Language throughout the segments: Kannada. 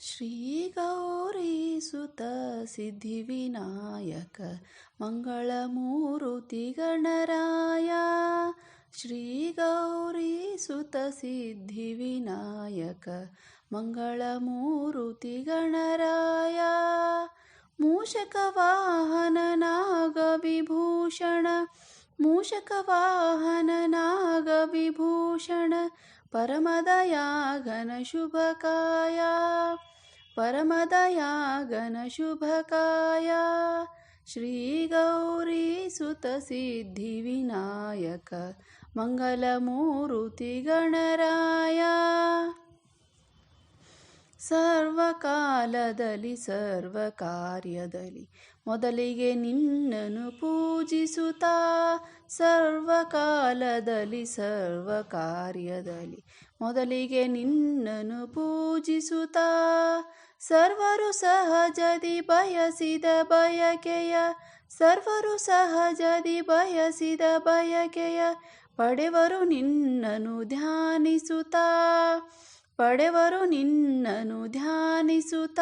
श्री गौरी सुतसििविनायक मङ्गलमूरुति गणराय श्री गौरि सुत सिद्धिविनायक मङ्गलमूरुति गणराय मूषक वाहन नाग विभूषण परमदया घनशुभकाया परमदया घनशुभकाया श्रीगौरीसुतसिद्धिविनायक मङ्गलमूर्ति गणराय ಸರ್ವಕಾಲದಲ್ಲಿ ಸರ್ವ ಕಾರ್ಯದಲ್ಲಿ ಮೊದಲಿಗೆ ನಿನ್ನನ್ನು ಪೂಜಿಸುತ್ತಾ ಸರ್ವಕಾಲದಲ್ಲಿ ಸರ್ವ ಕಾರ್ಯದಲ್ಲಿ ಮೊದಲಿಗೆ ನಿನ್ನನ್ನು ಪೂಜಿಸುತ್ತಾ ಸರ್ವರು ಸಹಜದಿ ಬಯಸಿದ ಬಯಕೆಯ, ಸರ್ವರು ಸಹಜದಿ ಬಯಸಿದ ಬಯಕೆಯ ಪಡೆವರು ನಿನ್ನನು ಧ್ಯಾನಿಸುತ್ತಾ. ಪಡೆವರು ನಿನ್ನನು ಧ್ಯಾನಿಸುತ್ತ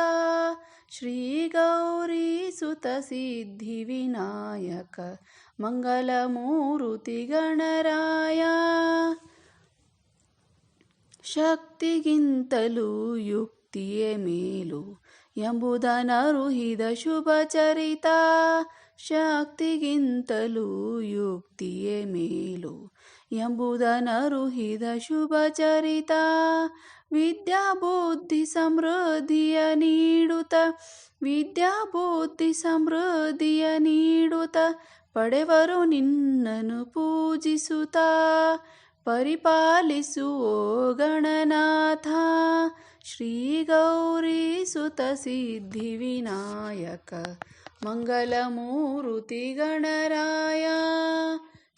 ಶ್ರೀ ಗೌರಿ สุ ತ ಸಿದ್ಧಿ ವಿನಾಯಕ, ಮಂಗಲ ಮೂರುತಿ ಗಣರಾಯ ಶಕ್ತಿಗಿಂತಲೂ ಯುಕ್ತಿಯೇ ಮೇಲು ಎಂಬುದನರುಹಿದ ಶುಭ ಚರಿತ, ಶಕ್ತಿಗಿಂತಲೂ ಯುಕ್ತಿಯೇ ಮೇಲು ಎಂಬುದನರುಹಿದ ಶುಭ ಚರಿತ ವಿದ್ಯಾ ಬುದ್ಧಿ ಸಮೃದ್ಧಿಯ ನೀಡುತ್ತ ವಿದ್ಯಾ ಬುದ್ಧಿ ಸಮೃದ್ಧಿಯ ನೀಡುತ್ತ ಪಡೆವರು ನಿನ್ನನು ಪೂಜಿಸುತ್ತಾ ಪರಿಪಾಲಿಸುವೋ ಗಣನಾಥ ಶ್ರೀ ಗೌರೀಸುತ ಸಿದ್ಧಿವಿನಾಯಕ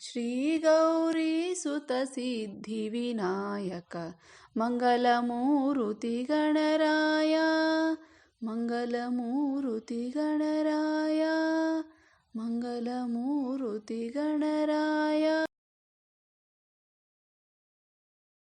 श्रीगौरीसुतसिद्धिविनायक सुतसिद्धिविनायक मङ्गलमूर्ति गणराय मङ्गलमूरुति गणराया मङ्गलमूरुति गणराय